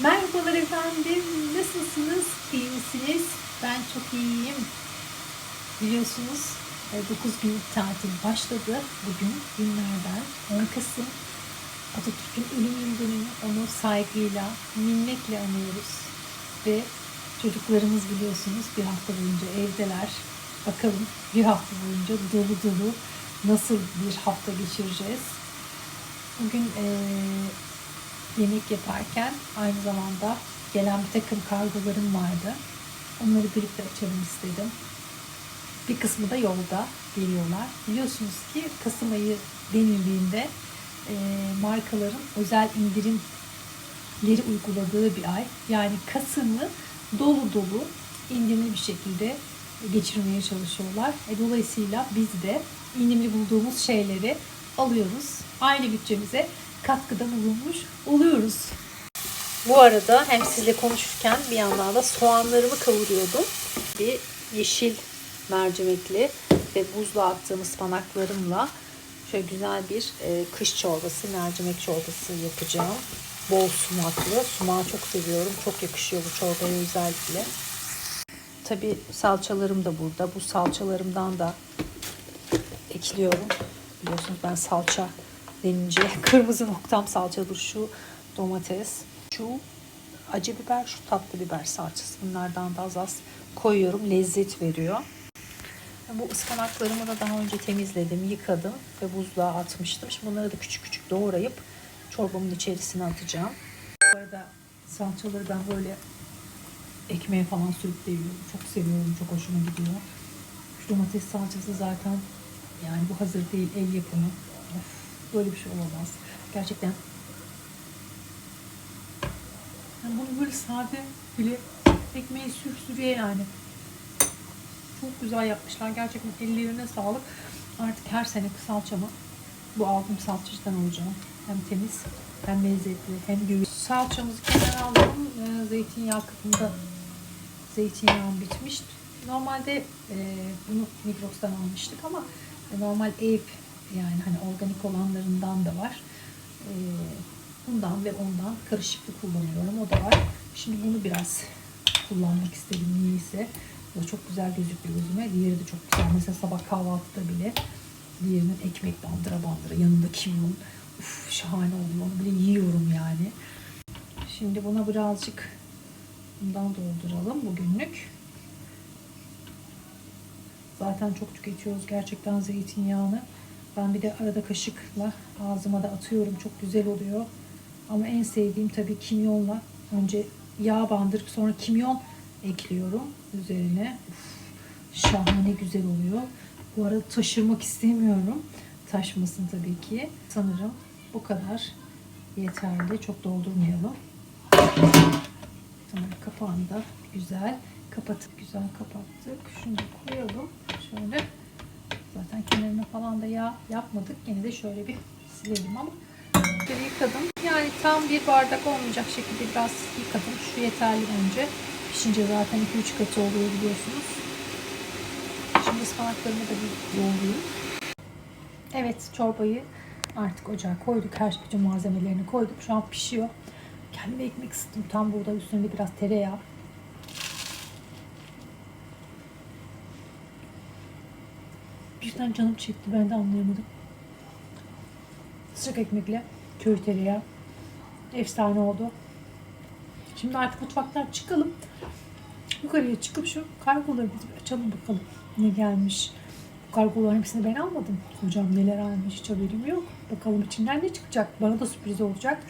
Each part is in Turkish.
Merhabalar efendim. Nasılsınız? İyi misiniz? Ben çok iyiyim. Biliyorsunuz 9 günlük tatil başladı. Bugün günlerden 10 Kasım. Atatürk'ün ölüm yıl dönümü. Onu saygıyla, minnetle anıyoruz. Ve çocuklarımız biliyorsunuz bir hafta boyunca evdeler. Bakalım bir hafta boyunca dolu dolu nasıl bir hafta geçireceğiz. Bugün eee yemek yaparken aynı zamanda gelen bir takım kargolarım vardı. Onları birlikte açalım istedim. Bir kısmı da yolda geliyorlar. Biliyorsunuz ki Kasım ayı denildiğinde e, markaların özel indirimleri uyguladığı bir ay. Yani Kasım'ı dolu dolu indirimli bir şekilde geçirmeye çalışıyorlar. E, dolayısıyla biz de indirimli bulduğumuz şeyleri alıyoruz. Aynı bütçemize katkıda bulunmuş oluyoruz. Bu arada hem sizle konuşurken bir yandan da soğanlarımı kavuruyordum. Bir yeşil mercimekli ve buzluğa attığım ıspanaklarımla şöyle güzel bir e, kış çorbası, mercimek çorbası yapacağım. Bol sumaklı. Sumağı çok seviyorum. Çok yakışıyor bu çorbaya özellikle. Tabi salçalarım da burada. Bu salçalarımdan da ekliyorum. Biliyorsunuz ben salça denince kırmızı noktam salçadır. Şu domates, şu acı biber, şu tatlı biber salçası. Bunlardan da az az koyuyorum. Lezzet veriyor. Bu ıspanaklarımı da daha önce temizledim, yıkadım ve buzluğa atmıştım. Şimdi bunları da küçük küçük doğrayıp çorbamın içerisine atacağım. Bu arada salçaları ben böyle ekmeğe falan sürüp de yiyorum. Çok seviyorum, çok hoşuma gidiyor. Şu domates salçası zaten yani bu hazır değil, el yapımı. Of, böyle bir şey olamaz. Gerçekten yani bunu böyle sade bile ekmeği sür sürüye yani. Çok güzel yapmışlar. Gerçekten ellerine sağlık. Artık her sene salçamı bu aldığım salçadan alacağım. Hem temiz hem lezzetli hem güçlü. Salçamızı kenara alalım. Ee, zeytinyağı kapında zeytinyağım bitmiş. Normalde e, bunu Migros'tan almıştık ama normal ev yani hani organik olanlarından da var. E, bundan ve ondan karışıklı kullanıyorum. O da var. Şimdi bunu biraz kullanmak istedim niyeyse. Bu çok güzel gözüküyor gözüme. Diğeri de çok güzel. Mesela sabah kahvaltıda bile diğerinin ekmek bandıra bandıra yanında kimyon. Uf, şahane oluyor. Onu bile yiyorum yani. Şimdi buna birazcık bundan dolduralım bugünlük. Zaten çok tüketiyoruz gerçekten zeytinyağını. Ben bir de arada kaşıkla ağzıma da atıyorum. Çok güzel oluyor. Ama en sevdiğim tabii kimyonla. Önce yağ bandırıp sonra kimyon ekliyorum üzerine. Uf, şahane güzel oluyor. Bu arada taşırmak istemiyorum. Taşmasın tabii ki. Sanırım bu kadar yeterli. Çok doldurmayalım. Tamam kapağını da güzel kapatıp güzel kapattık. Şunu da koyalım. Şöyle zaten kenarına falan da yağ yapmadık. Yine de şöyle bir silelim ama böyle yıkadım. Yani tam bir bardak olmayacak şekilde biraz yıkadım. Şu yeterli önce. Pişince zaten 2-3 katı oluyor biliyorsunuz. Şimdi ıspanaklarımı da bir yoğurayım. Evet çorbayı artık ocağa koyduk. Her bütün malzemelerini koyduk. Şu an pişiyor. Kendime ekmek ısıttım. Tam burada üstünde biraz tereyağı. Birden canım çekti. Ben de anlayamadım. Sıcak ekmekle köy tereyağı. Efsane oldu. Şimdi artık mutfaktan çıkalım. Yukarıya çıkıp şu kargolarımızı bir açalım bakalım. Ne gelmiş. Bu kargoların hepsini ben almadım. Hocam neler almış hiç haberim yok. Bakalım içinden ne çıkacak. Bana da sürpriz olacak.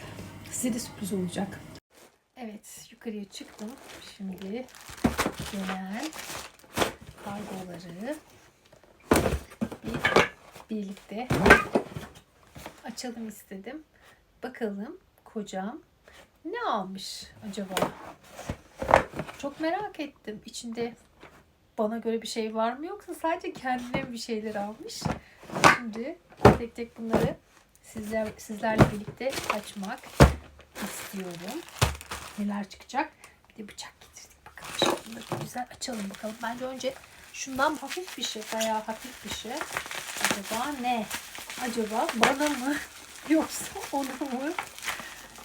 Size de sürpriz olacak. Evet yukarıya çıktım. Şimdi gelen kargoları bir birlikte açalım istedim. Bakalım kocam ne almış acaba? Çok merak ettim. İçinde bana göre bir şey var mı yoksa sadece kendine bir şeyler almış. Şimdi tek tek bunları sizler sizlerle birlikte açmak istiyorum. Neler çıkacak? Bir de bıçak getirdik bakalım. Şimdi güzel açalım bakalım. Bence önce şundan hafif bir şey, bayağı hafif bir şey. Acaba ne? Acaba bana mı yoksa ona mı?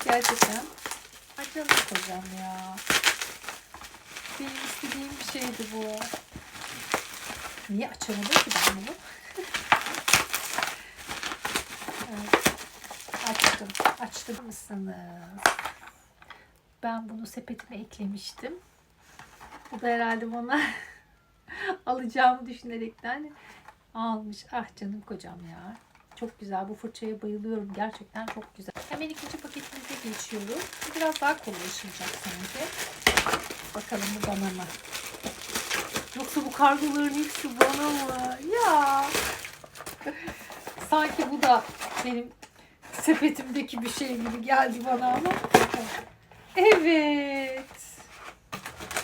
Gerçekten. Hadi canım kocam ya. Benim istediğim bir şeydi bu. Niye açamadım ki ben bunu? evet. Açtım. Açtım mısınız? Ben bunu sepetime eklemiştim. Bu da herhalde bana alacağımı düşünerekten almış. Ah canım kocam ya. Çok güzel. Bu fırçaya bayılıyorum. Gerçekten çok güzel. Hemen ikinci paketimize geçiyoruz. Biraz daha kolaylaşacak sanki. Bakalım bu bana mı? Yoksa bu kargoların hepsi bana mı? Ya. Sanki bu da benim sepetimdeki bir şey gibi geldi bana ama. Evet.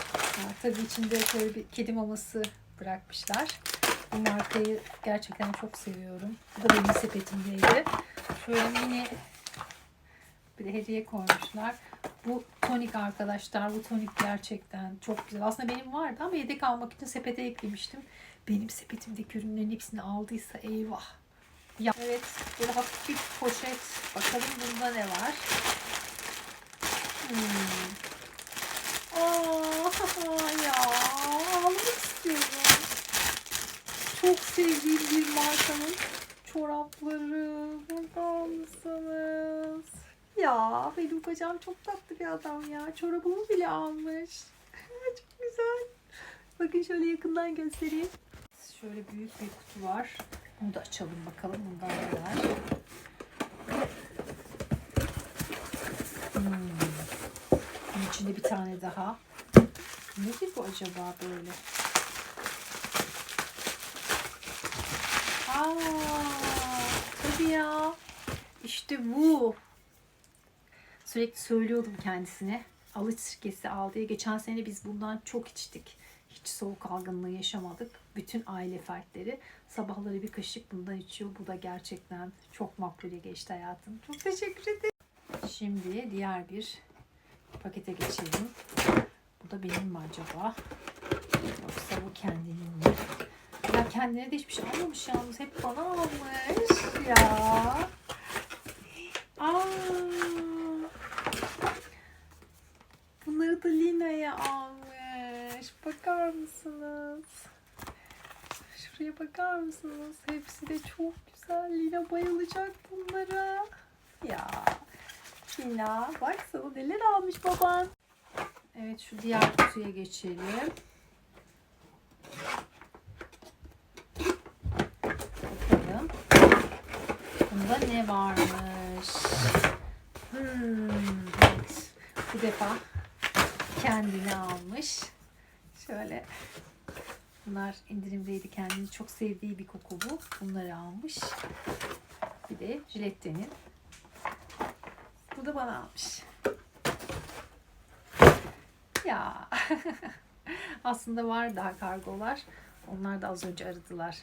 Ha, tabii içinde şöyle bir kedi maması bırakmışlar. Bu markayı gerçekten çok seviyorum. Bu da benim sepetimdeydi. Şöyle mini bir hediye koymuşlar. Bu tonik arkadaşlar. Bu tonik gerçekten çok güzel. Aslında benim vardı ama yedek almak için sepete eklemiştim. Benim sepetimdeki ürünlerin hepsini aldıysa eyvah. Ya. Evet, böyle hafif poşet. Bakalım bunda ne var. Hmm. Aa, ya almak istiyorum. Çok sevdiğim bir markanın çorapları. Bakar mısınız? Ya benim kocam çok tatlı bir adam ya. Çorabımı bile almış. çok güzel. Bakın şöyle yakından göstereyim. Şöyle büyük bir kutu var. Bunu da açalım bakalım bundan ne var. Hmm. İçinde bir tane daha. Nedir bu acaba böyle? Aa, tabii ya. İşte bu. Sürekli söylüyordum kendisine. Alıç sirkesi al diye. Geçen sene biz bundan çok içtik. Hiç soğuk algınlığı yaşamadık. Bütün aile fertleri sabahları bir kaşık bundan içiyor. Bu da gerçekten çok makbule geçti hayatım. Çok teşekkür ederim. Şimdi diğer bir pakete geçelim. Bu da benim mi acaba? Yoksa bu kendinin mi? Kendine de hiçbir şey almamış yalnız. Hep bana almış ya. Aa. Bunları da Lina'ya almış. Bakar mısınız? Şuraya bakar mısınız? Hepsi de çok güzel. Lina bayılacak bunlara. Ya. Lina bak sana neler almış baban. Evet şu diğer kutuya geçelim. Bakalım. Bunda ne varmış? Hmm, evet. Bu defa kendini almış. Şöyle bunlar indirimdeydi kendini çok sevdiği bir koku bu. Bunları almış. Bir de Jilette'nin. Bu da bana almış. Ya. Aslında var daha kargolar. Onlar da az önce aradılar.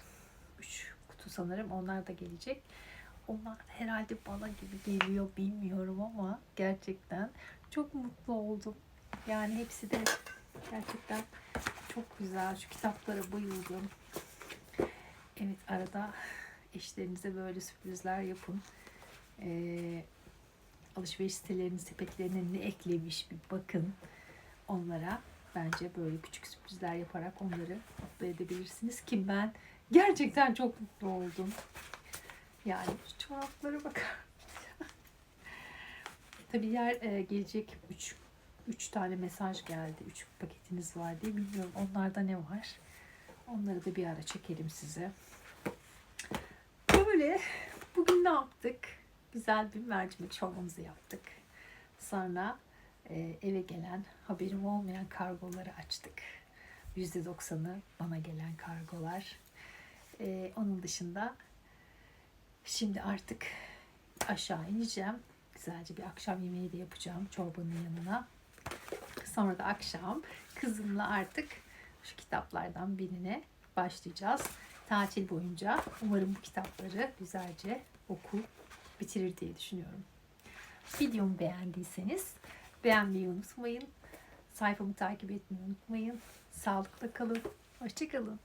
3 kutu sanırım. Onlar da gelecek. Onlar herhalde bana gibi geliyor bilmiyorum ama gerçekten çok mutlu oldum. Yani hepsi de gerçekten çok güzel. Şu kitaplara bayıldım. Evet arada eşlerinize böyle sürprizler yapın. Ee, alışveriş sitelerinin sepetlerine ne eklemiş bir bakın onlara. Bence böyle küçük sürprizler yaparak onları mutlu edebilirsiniz ki ben gerçekten çok mutlu oldum. Yani şu çoraplara bakar Tabii yer e, gelecek 3 3 tane mesaj geldi. 3 paketiniz var diye. Bilmiyorum onlarda ne var. Onları da bir ara çekelim size. Böyle bugün ne yaptık? Güzel bir mercimek çorbamızı yaptık. Sonra e, eve gelen haberim olmayan kargoları açtık. %90'ı bana gelen kargolar. E, onun dışında şimdi artık aşağı ineceğim. Güzelce bir akşam yemeği de yapacağım çorbanın yanına. Sonra da akşam kızımla artık şu kitaplardan birine başlayacağız. Tatil boyunca umarım bu kitapları güzelce oku bitirir diye düşünüyorum. Videomu beğendiyseniz beğenmeyi unutmayın. Sayfamı takip etmeyi unutmayın. Sağlıkla kalın. Hoşçakalın.